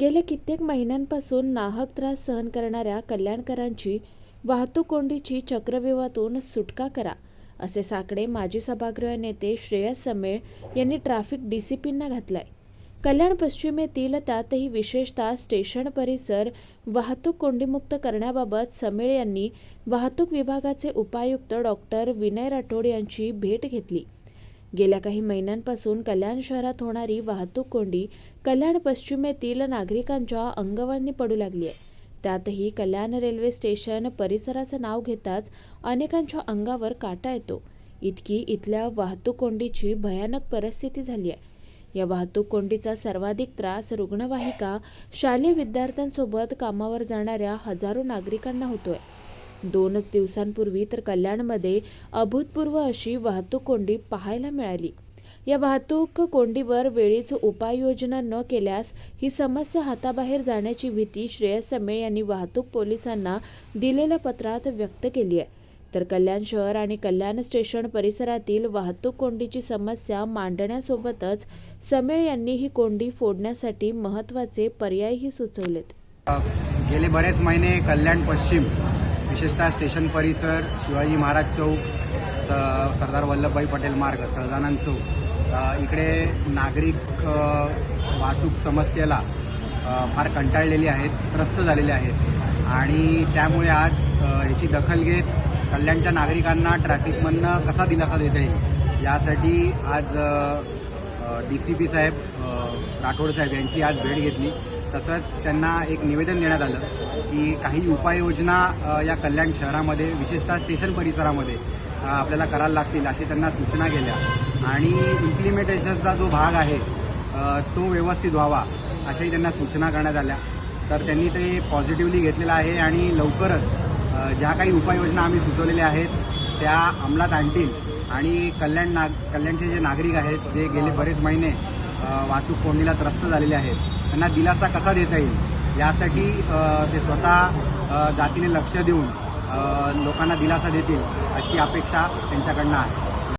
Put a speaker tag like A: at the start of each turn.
A: गेल्या कित्येक महिन्यांपासून नाहक त्रास सहन करणाऱ्या कल्याणकरांची वाहतूक कोंडीची चक्रव्यूहातून सुटका करा असे साकडे माजी सभागृह नेते श्रेयस समेळ यांनी ट्रॅफिक डीसीपींना घातलाय. कल्याण पश्चिमेतील त्यातही विशेषतः स्टेशन परिसर वाहतूक कोंडीमुक्त करण्याबाबत समेळ यांनी वाहतूक विभागाचे उपायुक्त डॉक्टर विनय राठोड यांची भेट घेतली. गेल्या काही महिन्यांपासून कल्याण शहरात होणारी वाहतूक कोंडी कल्याण पश्चिमेतील नागरिकांच्या अंगवळणी पडू लागली आहे. त्यातही कल्याण रेल्वे स्टेशन परिसराचं नाव घेताच अनेकांच्या अंगावर काटा येतो. इतकी इथल्या वाहतूक कोंडीची भयानक परिस्थिती झाली आहे. या वाहतूक कोंडीचा सर्वाधिक त्रास रुग्णवाहिका शालेय विद्यार्थ्यांसोबत कामावर जाणाऱ्या हजारो नागरिकांना होतोय. दोनच दिवसांपूर्वी तर कल्याणमध्ये अभूतपूर्व अशी वाहतूक कोंडी पाहायला मिळाली. या वाहतूक कोंडीवर वेळीच उपाययोजना न केल्यास ही समस्या हाताबाहेर जाण्याची भीती श्रेयस समेळ यांनी वाहतूक पोलिसांना दिलेल्या पत्रात व्यक्त केली आहे. तर कल्याण शहर आणि कल्याण स्टेशन परिसरातील वाहतूक कोंडीची समस्या मांडण्यासोबतच समेळ यांनी ही कोंडी फोडण्यासाठी महत्त्वाचे पर्यायही सुचवलेत.
B: गेले बरेच महिने कल्याण पश्चिम विशेषतः स्टेशन परिसर शिवाजी महाराज चौक स सरदार वल्लभभाई पटेल मार्ग सहजानंद चौक. इकडे नागरिक वाहतूक समस्येला फार कंटाळलेली आहेत त्रस्त झालेले आहेत. आणि त्यामुळे आज याची दखल घेत कल्याणच्या नागरिकांना ट्रॅफिकमधनं कसा दिलासा देता येईल यासाठी आज D C P saheb Rathod saheb यांची आज भेट घेतली. तसंच त्यांना एक निवेदन देण्यात आलं की काही उपाययोजना या कल्याण शहरामध्ये विशेषतः स्टेशन परिसरामध्ये आपल्याला करायला लागतील अशी त्यांना सूचना केल्या. आणि इम्प्लिमेंटेशनचा जो भाग आहे तो व्यवस्थित व्हावा अशाही त्यांना सूचना करण्यात आल्या. तर त्यांनी ते पॉझिटिव्हली घेतलेलं आहे आणि लवकरच ज्या काही उपाययोजना आम्ही सुचवलेल्या आहेत त्या अंमलात आणतील. आणि कल्याण नाग कल्याणचे जे नागरिक आहेत जे गेले बरेच महिने वाहतूक कोंडीला त्रस्त झालेले आहेत त्यांना दिलासा कसा देता येईल? यासाठी ते स्वतः जातीने लक्ष देऊन लोकांना दिलासा देतील अशी अपेक्षा त्यांच्याकडनं आहे.